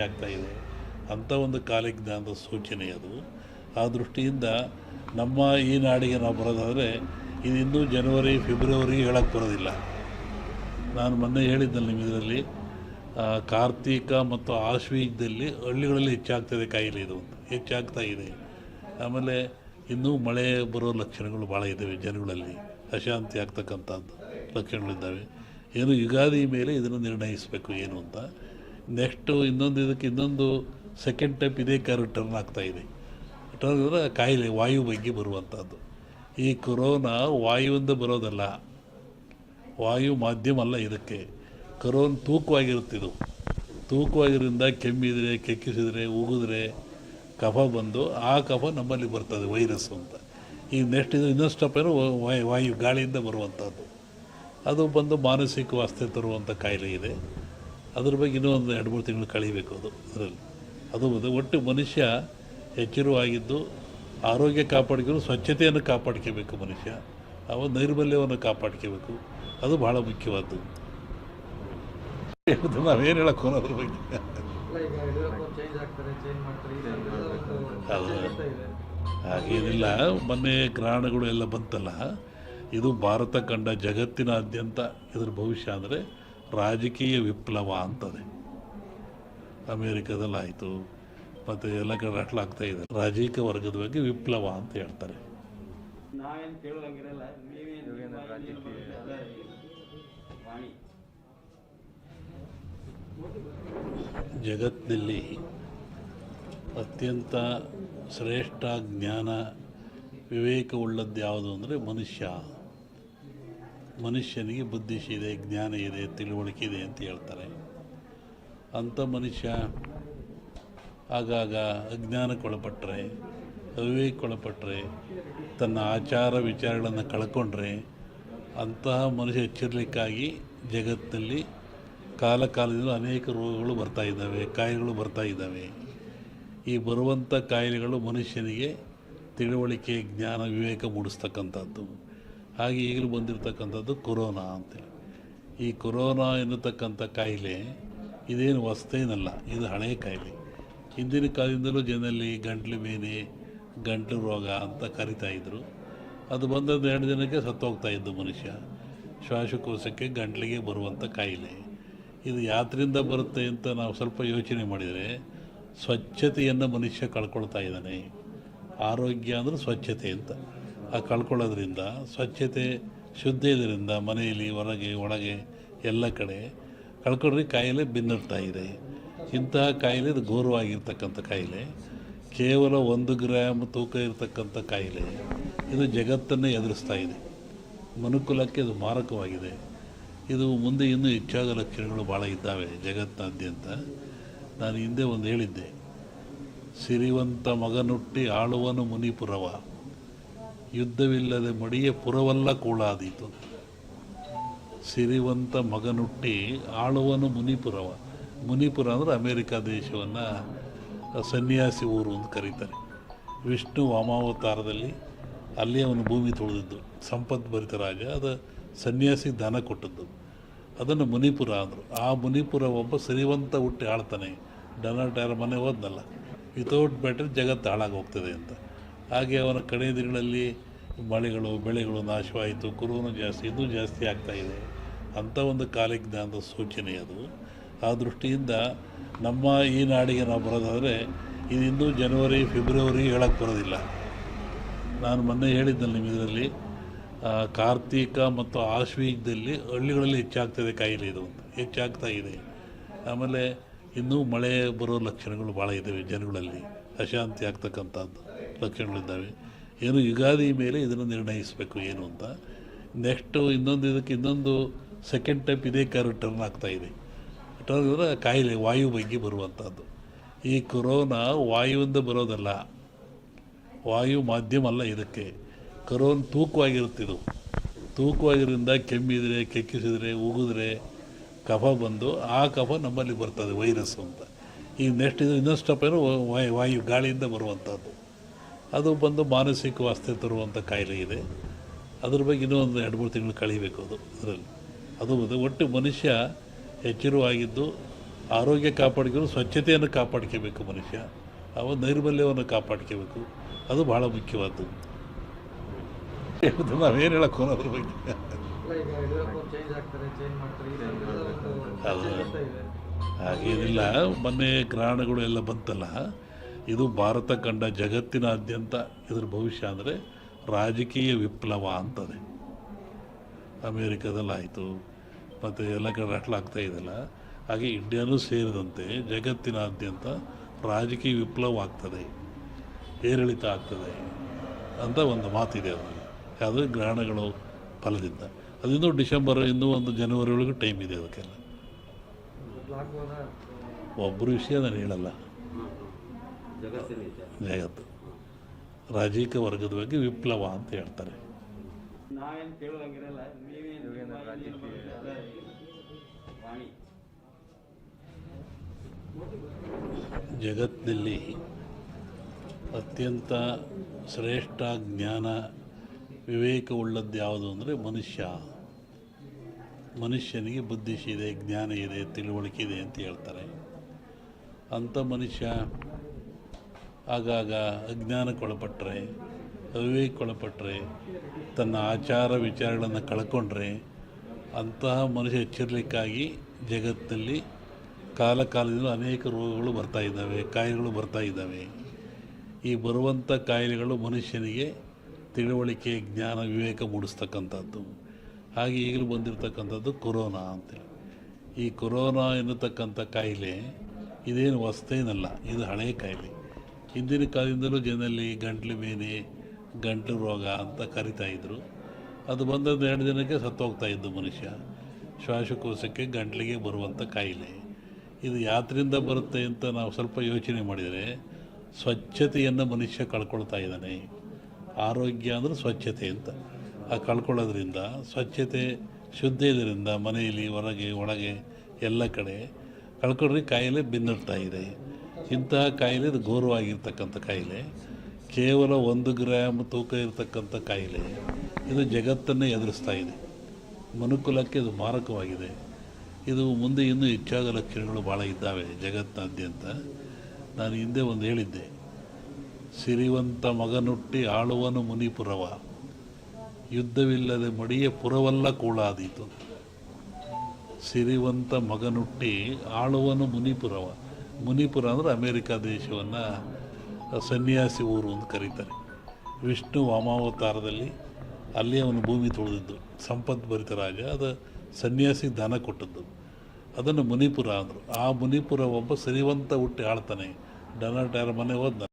ಆಗ್ತಾ ಇದೆ. ಅಂಥ ಒಂದು ಕಾಲಜ್ಞಾನದ ಸೂಚನೆ ಅದು. ಆ ದೃಷ್ಟಿಯಿಂದ ನಮ್ಮ ಈ ನಾಡಿಗೆ ನಾವು ಬರೋದಾದರೆ ಇದು ಇನ್ನೂ ಜನವರಿ ಫೆಬ್ರವರಿ ಹೇಳಕ್ಕೆ ಬರೋದಿಲ್ಲ. ನಾನು ಮೊನ್ನೆ ಹೇಳಿದ್ದಲ್ಲ ನಿಮ್ಮ ಇದರಲ್ಲಿ ಆ, ಕಾರ್ತೀಕ ಮತ್ತು ಆಶ್ವೀಜದಲ್ಲಿ ಹಳ್ಳಿಗಳಲ್ಲಿ ಹೆಚ್ಚಾಗ್ತದೆ ಕಾಯಿಲೆ ಇದು ಹೆಚ್ಚಾಗ್ತಾ ಇದೆ. ಆಮೇಲೆ ಇನ್ನೂ ಮಳೆ ಬರೋ ಲಕ್ಷಣಗಳು ಭಾಳ ಇದ್ದಾವೆ ಜನಗಳಲ್ಲಿ. ಅಶಾಂತಿ ಆಗ್ತಕ್ಕಂಥದ್ದು ಲಕ್ಷಣಗಳಿದ್ದಾವೆ. ಏನು ಯುಗಾದಿ ಮೇಲೆ ಇದನ್ನು ನಿರ್ಣಯಿಸಬೇಕು ಏನು ಅಂತ. ನೆಕ್ಸ್ಟು ಇನ್ನೊಂದು ಇದಕ್ಕೆ ಇನ್ನೊಂದು ಸೆಕೆಂಡ್ ಟೈಪ್ ಇದೇ ಕಾರು ಟರ್ನ್ ಆಗ್ತಾ ಇದೆ. ಟರ್ನ್ ಅಂದರೆ ಕಾಯಿಲೆ, ವಾಯು ಬಗ್ಗೆ ಬರುವಂಥದ್ದು ಈ ಕೊರೋನಾ ವಾಯುವಿಂದ ಬರೋದಲ್ಲ. ವಾಯು ಮಾಧ್ಯಮ ಅಲ್ಲ ಇದಕ್ಕೆ. ಕರೋನ್ ತೂಕವಾಗಿರುತ್ತಿದ್ದು ತೂಕವಾಗಿರೋದ್ರಿಂದ ಕೆಮ್ಮಿದರೆ, ಕೆಕ್ಕಿಸಿದರೆ, ಉಗಿದ್ರೆ ಕಫ ಬಂದು ಆ ಕಫ ನಮ್ಮಲ್ಲಿ ಬರ್ತದೆ ವೈರಸ್ ಅಂತ. ಈಗ ನೆಕ್ಸ್ಟ್ ಇದು ಇನ್ನೊಂದು ಸ್ಟೆಪ್ ಏನು ವಾಯು ಗಾಳಿಯಿಂದ ಬರುವಂಥದ್ದು ಅದು ಬಂದು ಮಾನಸಿಕ ವಾಸ್ತೆ ತರುವಂಥ ಕಾಯಿಲೆ ಇದೆ. ಅದ್ರ ಬಗ್ಗೆ ಇನ್ನೂ ಒಂದು ಎರಡು ಮೂರು ತಿಂಗಳು ಕಳಿಬೇಕು ಅದು, ಅದರಲ್ಲಿ. ಅದು ಒಟ್ಟು ಮನುಷ್ಯ ಎಚ್ಚರವಾಗಿದ್ದು ಆರೋಗ್ಯ ಕಾಪಾಡ್ಕೊಂಡು ಸ್ವಚ್ಛತೆಯನ್ನು ಕಾಪಾಡ್ಕೋಬೇಕು ಮನುಷ್ಯ. ಅವ ನೈರ್ಮಲ್ಯವನ್ನು ಕಾಪಾಡ್ಕೋಬೇಕು. ಅದು ಭಾಳ ಮುಖ್ಯವಾದ್ದು. ನಾವೇನು ಹೇಳಕ್ಕೆ ಹೋಗೋದ್ರ ಬಗ್ಗೆ? ಅದು ಹಾಗೇನಿಲ್ಲ. ಮೊನ್ನೆ ಗ್ರಹಣಗಳು ಎಲ್ಲ ಬಂತಲ್ಲ. ಇದು ಭಾರತ ಕಂಡ ಜಗತ್ತಿನಾದ್ಯಂತ ಇದ್ರ ಭವಿಷ್ಯ ಅಂದರೆ ರಾಜಕೀಯ ವಿಪ್ಲವ ಅಂತದೆ. ಅಮೇರಿಕಾದಲ್ಲಿ ಆಯಿತು ಮತ್ತು ಎಲ್ಲ ಕಡೆ ಅಟ್ಲಾಗ್ತಾ ಇದೆ. ರಾಜಕೀಯ ವರ್ಗದ ಬಗ್ಗೆ ವಿಪ್ಲವ ಅಂತ ಹೇಳ್ತಾರೆ. ಜಗತ್ತಿನಲ್ಲಿ ಅತ್ಯಂತ ಶ್ರೇಷ್ಠ ಜ್ಞಾನ ವಿವೇಕವುಳ್ಳದ್ದು ಯಾವುದು ಅಂದರೆ ಮನುಷ್ಯ. ಮನುಷ್ಯನಿಗೆ ಬುದ್ಧಿಶಿ ಇದೆ, ಜ್ಞಾನ ಇದೆ, ತಿಳುವಳಿಕೆ ಇದೆ ಅಂತ ಹೇಳ್ತಾರೆ. ಅಂಥ ಮನುಷ್ಯ ಆಗಾಗ ಅಜ್ಞಾನಕ್ಕೊಳಪಟ್ಟರೆ ಅವಿವೇಕೊಳಪಟ್ಟರೆ ತನ್ನ ಆಚಾರ ವಿಚಾರಗಳನ್ನು ಕಳ್ಕೊಂಡ್ರೆ ಅಂತಹ ಮನುಷ್ಯ ಎಚ್ಚರಿಲಿಕ್ಕಾಗಿ ಜಗತ್ತಿನಲ್ಲಿ ಕಾಲ ಕಾಲದಿಂದ ಅನೇಕ ರೋಗಗಳು ಬರ್ತಾ ಇದ್ದಾವೆ, ಕಾಯಿಲೆಗಳು ಬರ್ತಾ ಇದ್ದಾವೆ. ಈ ಬರುವಂಥ ಕಾಯಿಲೆಗಳು ಮನುಷ್ಯನಿಗೆ ತಿಳುವಳಿಕೆ, ಜ್ಞಾನ, ವಿವೇಕ ಮೂಡಿಸ್ತಕ್ಕಂಥದ್ದು. ಹಾಗೆ ಈಗಲೂ ಬಂದಿರತಕ್ಕಂಥದ್ದು ಕೊರೋನಾ ಅಂತೇಳಿ. ಈ ಕೊರೋನಾ ಎನ್ನುತಕ್ಕಂಥ ಕಾಯಿಲೆ ಇದೇನು ಹೊಸ್ತೇನಲ್ಲ ಇದು ಹಳೆಯ ಕಾಯಿಲೆ. ಹಿಂದಿನ ಕಾಲದಿಂದಲೂ ಜನರಲ್ಲಿ ಗಂಟ್ಲು ಬೇನೆ, ಗಂಟ್ಲು ರೋಗ ಅಂತ ಕರಿತಾ ಇದ್ದರು ಅದು ಬಂದದ್ದು ಎರಡು ದಿನಕ್ಕೆ ಸತ್ತೋಗ್ತಾ ಇದ್ದು ಮನುಷ್ಯ. ಶ್ವಾಸಕೋಶಕ್ಕೆ ಗಂಟ್ಲಿಗೆ ಬರುವಂಥ ಕಾಯಿಲೆ. ಇದು ಯಾತ್ರಿಂದ ಬರುತ್ತೆ ಅಂತ ನಾವು ಸ್ವಲ್ಪ ಯೋಚನೆ ಮಾಡಿದರೆ ಸ್ವಚ್ಛತೆಯನ್ನು ಮನುಷ್ಯ ಕಳ್ಕೊಳ್ತಾ ಇದ್ದಾನೆ. ಆರೋಗ್ಯ ಅಂದರೆ ಸ್ವಚ್ಛತೆ ಅಂತ. ಕಳ್ಕೊಳ್ಳೋದ್ರಿಂದ, ಸ್ವಚ್ಛತೆ ಶುದ್ಧ ಇದರಿಂದ ಮನೆಯಲ್ಲಿ, ಹೊರಗೆ, ಒಳಗೆ, ಎಲ್ಲ ಕಡೆ ಕಳ್ಕೊಂಡ್ರೆ ಕಾಯಿಲೆ ಬೆನ್ನರ್ತಾ ಇದೆ. ಇಂತಹ ಕಾಯಿಲೆ ಇದು ಘೋರವಾಗಿರ್ತಕ್ಕಂಥ ಕಾಯಿಲೆ. ಕೇವಲ ಒಂದು ಗ್ರಾಮ್ ತೂಕ ಇರತಕ್ಕಂಥ ಕಾಯಿಲೆ. ಇದು ಜಗತ್ತನ್ನೇ ಎದುರಿಸ್ತಾ ಇದೆ. ಮನುಕುಲಕ್ಕೆ ಇದು ಮಾರಕವಾಗಿದೆ. ಇದು ಮುಂದೆ ಇನ್ನೂ ಹೆಚ್ಚಾದ ಲಕ್ಷಣಗಳು ಭಾಳ ಇದ್ದಾವೆ ಜಗತ್ತಿನಾದ್ಯಂತ ನಾನು ಹಿಂದೆ ಒಂದು ಹೇಳಿದ್ದೆ, ಸಿರಿವಂತ ಮಗನುಟ್ಟಿ ಆಳುವನು ಮುನಿಪುರವ. ಯುದ್ಧವಿಲ್ಲದೆ ಮಡಿಯ ಪುರವಲ್ಲ ಕೂಳಾದೀತು. ಸಿರಿವಂತ ಮಗನುಟ್ಟಿ ಆಳುವನು ಮುನಿಪುರವ. ಮುನಿಪುರ ಅಂದರೆ ಅಮೇರಿಕಾ ದೇಶವನ್ನು ಸನ್ಯಾಸಿ ಊರು ಅಂತ ಕರೀತಾರೆ. ವಿಷ್ಣು ವಾಮಾವತಾರದಲ್ಲಿ ಅಲ್ಲಿ ಅವನು ಭೂಮಿ ತೊಳೆದಿದ್ದು. ಸಂಪತ್ ಭರಿತ ರಾಜ, ಅದು ಸನ್ಯಾಸಿ ದಾನ ಕೊಟ್ಟದ್ದು. ಅದನ್ನು ಮುನಿಪುರ ಅಂದರು. ಆ ಮುನಿಪುರ ಒಬ್ಬ ಸಿರಿವಂತ ಹುಟ್ಟಿ ಆಳ್ತಾನೆ. ಡೊನಾಲ್ಡ್ ಟ್ಯಾರ ಮನೆ ಹೋದ್ನಲ್ಲ. ವಿತೌಟ್ ಬ್ಯಾಟ್ರಿ ಜಗತ್ತು ಹಾಳಾಗಿ ಹೋಗ್ತದೆ ಅಂತ. ಹಾಗೆ ಅವನ ಕಡೆ ದಿನಗಳಲ್ಲಿ ಮಳೆಗಳು, ಬೆಳೆಗಳು ನಾಶವಾಯಿತು ಕುರುವನು ಜಾಸ್ತಿ, ಇನ್ನೂ ಜಾಸ್ತಿ ಆಗ್ತಾ ಇದೆ. ಅಂಥ ಒಂದು ಕಾಲಜ್ಞಾನದ ಸೂಚನೆ ಅದು. ಆ ದೃಷ್ಟಿಯಿಂದ ನಮ್ಮ ಈ ನಾಡಿಗೆ ನಾವು ಬರೋದಾದರೆ ಇದಿಂದು ಜನವರಿ, ಫೆಬ್ರವರಿ ಹೇಳಕ್ಕೆ ಬರೋದಿಲ್ಲ. ನಾನು ಮೊನ್ನೆ ಹೇಳಿದ್ದಲ್ಲ ಇದರಲ್ಲಿ ಕಾರ್ತೀಕ ಮತ್ತು ಆಶ್ವೀಜದಲ್ಲಿ ಹಳ್ಳಿಗಳಲ್ಲಿ ಹೆಚ್ಚಾಗ್ತದೆ ಕಾಯಿಲೆ ಇದು ಅಂತ. ಹೆಚ್ಚಾಗ್ತಾ ಇದೆ. ಆಮೇಲೆ ಇನ್ನೂ ಮಳೆ ಬರೋ ಲಕ್ಷಣಗಳು ಭಾಳ ಇದ್ದಾವೆ ಜನಗಳಲ್ಲಿ. ಅಶಾಂತಿ ಆಗ್ತಕ್ಕಂಥದ್ದು. ಲಕ್ಷಣಗಳಿದ್ದಾವೆ ಏನು ಯುಗಾದಿ ಮೇಲೆ ಇದನ್ನು ನಿರ್ಣಯಿಸಬೇಕು ಏನು ಅಂತ. ನೆಕ್ಸ್ಟು ಇನ್ನೊಂದು ಇದಕ್ಕೆ ಇನ್ನೊಂದು ಸೆಕೆಂಡ್ ಟೈಪ್ ಇದೇ ಕಾರು ಟರ್ನ್ ಆಗ್ತಾ ಇದೆ. ಟರ್ನ್ ಅಂದರೆ ಕಾಯಿಲೆ, ವಾಯು ಬಗ್ಗೆ ಬರುವಂಥದ್ದು ಈ ಕೊರೋನಾ ವಾಯುವಿಂದ ಬರೋದಲ್ಲ. ವಾಯು ಮಾಧ್ಯಮ ಅಲ್ಲ ಇದಕ್ಕೆ. ಕರೋನ್ ತೂಕವಾಗಿರುತ್ತಿದ್ದು ತೂಕವಾಗಿರೋದ್ರಿಂದ ಕೆಮ್ಮಿದರೆ, ಕೆಕ್ಕಿಸಿದರೆ, ಉಗಿದ್ರೆ ಕಫ ಬಂದು ಆ ಕಫ ನಮ್ಮಲ್ಲಿ ಬರ್ತದೆ ವೈರಸ್ ಅಂತ. ಈಗ ನೆಕ್ಸ್ಟ್ ಇದು ಇನ್ನೊಂದು ಸ್ಟೆಪ್ ಏನು ವಾಯು ಗಾಳಿಯಿಂದ ಬರುವಂಥದ್ದು ಅದು ಬಂದು ಮಾನಸಿಕ ವಾಸ್ತೆ ತರುವಂಥ ಕಾಯಿಲೆ ಇದೆ. ಅದ್ರ ಬಗ್ಗೆ ಇನ್ನೂ ಒಂದು ಎರಡು ಮೂರು ತಿಂಗಳು ಕಳಿಬೇಕು ಅದು ಅದರಲ್ಲಿ ಅದು ಒಟ್ಟು ಮನುಷ್ಯ ಎಚ್ಚರವಾಗಿದ್ದು ಆರೋಗ್ಯ ಕಾಪಾಡ್ಕೊಂಡು ಸ್ವಚ್ಛತೆಯನ್ನು ಕಾಪಾಡ್ಕೋಬೇಕು ಮನುಷ್ಯ. ಅವ ನೈರ್ಮಲ್ಯವನ್ನು ಕಾಪಾಡ್ಕೋಬೇಕು. ಅದು ಭಾಳ ಮುಖ್ಯವಾದ್ದು. ನಾವೇನು ಹೇಳಕ್ಕೆ ಅದ್ರ ಬಗ್ಗೆ? ಅದು. ಹಾಗೇನಿಲ್ಲ ಮೊನ್ನೆ ಗ್ರಹಣಗಳು ಎಲ್ಲ ಬಂತಲ್ಲ. ಇದು ಭಾರತ ಕಂಡ ಜಗತ್ತಿನಾದ್ಯಂತ ಇದರ ಭವಿಷ್ಯ ಅಂದರೆ ರಾಜಕೀಯ ವಿಪ್ಲವ ಅಂತದೆ. ಅಮೇರಿಕಾದಲ್ಲಾಯಿತು ಮತ್ತು ಎಲ್ಲ ಕಡೆ ರಟ್ಲಾಗ್ತಾ ಇದೆಲ್ಲ. ಹಾಗೆ ಇಂಡಿಯಾನೂ ಸೇರಿದಂತೆ ಜಗತ್ತಿನಾದ್ಯಂತ ರಾಜಕೀಯ ವಿಪ್ಲವ ಆಗ್ತದೆ ಏರಿಳಿತ ಆಗ್ತದೆ ಅಂತ ಒಂದು ಮಾತಿದೆ ಅದು. ಯಾವುದೇ ಗ್ರಹಣಗಳು ಫಲದಿಂದ. ಅದಿನ್ನೂ ಡಿಸೆಂಬರ್ ಇನ್ನೂ ಒಂದು ಜನವರಿ ಒಳಗೆ ಟೈಮ್ ಇದೆ ಅದಕ್ಕೆಲ್ಲ. ಒಬ್ಬರು ವಿಷಯ ನಾನು ಹೇಳಲ್ಲ. ಜಗತ್ತು. ರಾಜಕೀಯ ವರ್ಗದ ಬಗ್ಗೆ ವಿಪ್ಲವ ಅಂತ ಹೇಳ್ತಾರೆ. ಜಗತ್ತಿನಲ್ಲಿ ಅತ್ಯಂತ ಶ್ರೇಷ್ಠ ಜ್ಞಾನ ವಿವೇಕವುಳ್ಳದ್ದು ಯಾವುದು ಅಂದರೆ ಮನುಷ್ಯ. ಮನುಷ್ಯನಿಗೆ ಬುದ್ಧಿಶಿದೆ ಜ್ಞಾನ ಇದೆ ತಿಳುವಳಿಕೆ ಇದೆ ಅಂತ ಹೇಳ್ತಾರೆ. ಅಂಥ ಮನುಷ್ಯ ಆಗಾಗ ಅಜ್ಞಾನಕ್ಕೊಳಪಟ್ಟರೆ ಅವಿವೇಕೊಳಪಟ್ಟರೆ ತನ್ನ ಆಚಾರ ವಿಚಾರಗಳನ್ನು ಕಳ್ಕೊಂಡ್ರೆ ಅಂತಹ ಮನುಷ್ಯ ಎಚ್ಚರಿಲಿಕ್ಕಾಗಿ ಜಗತ್ತಿನಲ್ಲಿ ಕಾಲ ಕಾಲದಿಂದ ಅನೇಕ ರೋಗಗಳು ಬರ್ತಾ ಇದ್ದಾವೆ, ಕಾಯಿಲೆಗಳು ಬರ್ತಾ ಇದ್ದಾವೆ. ಈ ಬರುವಂಥ ಕಾಯಿಲೆಗಳು ಮನುಷ್ಯನಿಗೆ ತಿಳುವಳಿಕೆ, ಜ್ಞಾನ, ವಿವೇಕ ಮೂಡಿಸ್ತಕ್ಕಂಥದ್ದು. ಹಾಗೆ ಈಗಲೂ ಬಂದಿರತಕ್ಕಂಥದ್ದು ಕೊರೋನಾ ಅಂತೇಳಿ. ಈ ಕೊರೋನಾ ಎನ್ನತಕ್ಕಂಥ ಕಾಯಿಲೆ ಇದೇನು ಹೊಸದೇನಲ್ಲ ಇದು ಹಳೆಯ ಕಾಯಿಲೆ. ಹಿಂದಿನ ಕಾಲದಿಂದಲೂ ಜನರಲ್ಲಿ ಗಂಟ್ಲು ಬೇನೆ, ಗಂಟ್ಲು ರೋಗ ಅಂತ ಕರಿತಾ ಇದ್ದರು ಅದು ಬಂದದ್ದು ಎರಡು ದಿನಕ್ಕೆ ಸತ್ತೋಗ್ತಾ ಇದ್ದು ಮನುಷ್ಯ. ಶ್ವಾಸಕೋಶಕ್ಕೆ ಗಂಟ್ಲಿಗೆ ಬರುವಂಥ ಕಾಯಿಲೆ. ಇದು ಯಾತ್ರಿಂದ ಬರುತ್ತೆ ಅಂತ ನಾವು ಸ್ವಲ್ಪ ಯೋಚನೆ ಮಾಡಿದರೆ ಸ್ವಚ್ಛತೆಯನ್ನು ಮನುಷ್ಯ ಕಳ್ಕೊಳ್ತಾ ಇದ್ದಾನೆ. ಆರೋಗ್ಯ ಅಂದರೆ ಸ್ವಚ್ಛತೆ ಅಂತ. ಆ ಕಳ್ಕೊಳ್ಳೋದ್ರಿಂದ, ಸ್ವಚ್ಛತೆ ಶುದ್ಧ ಇದರಿಂದ ಮನೆಯಲ್ಲಿ, ಹೊರಗೆ, ಒಳಗೆ ಎಲ್ಲ ಕಡೆ ಕಳ್ಕೊಂಡ್ರೆ ಕಾಯಿಲೆ ಬೆನ್ನಿಡ್ತಾ ಇದೆ. ಇಂತಹ ಕಾಯಿಲೆ ಇದು ಘೋರವಾಗಿರ್ತಕ್ಕಂಥ ಕಾಯಿಲೆ. ಕೇವಲ ಒಂದು ಗ್ರಾಮ್ ತೂಕ ಇರತಕ್ಕಂಥ ಕಾಯಿಲೆ. ಇದು ಜಗತ್ತನ್ನೇ ಎದುರಿಸ್ತಾ ಇದೆ. ಮನುಕುಲಕ್ಕೆ ಇದು ಮಾರಕವಾಗಿದೆ. ಇದು ಮುಂದೆ ಇನ್ನೂ ಹೆಚ್ಚಾದ ಲಕ್ಷಣಗಳು ಭಾಳ ಇದ್ದಾವೆ ಜಗತ್ತಿನಾದ್ಯಂತ. ನಾನು ಹಿಂದೆ ಒಂದು ಹೇಳಿದ್ದೆ. ಸಿರಿವಂತ ಮಗನುಟ್ಟಿ ಆಳುವನು ಮುನಿಪುರವ. ಯುದ್ಧವಿಲ್ಲದೆ ಮಡಿಯ ಪುರವಲ್ಲ ಕೂಳಾದೀತು. ಸಿರಿವಂತ ಮಗನುಟ್ಟಿ ಆಳುವನು ಮುನಿಪುರವ. ಮುನಿಪುರ ಅಂದರೆ ಅಮೇರಿಕಾ ದೇಶವನ್ನು ಸನ್ಯಾಸಿ ಊರು ಅಂತ ಕರೀತಾರೆ. ವಿಷ್ಣು ವಾಮಾವತಾರದಲ್ಲಿ ಅಲ್ಲಿ ಅವನು ಭೂಮಿ ತುಳಿದಿದ್ದು ಸಂಪದ್ಭರಿತ ರಾಜ, ಅದು ಸನ್ಯಾಸಿ ದಾನ ಕೊಟ್ಟದ್ದು. ಅದನ್ನು ಮುನಿಪುರ ಅಂದರು. ಆ ಮುನಿಪುರ ಒಬ್ಬ ಸಿರಿವಂತ ಹುಟ್ಟಿ ಆಳ್ತಾನೆ. ಯಾರ ಮನೆ ಹೋದ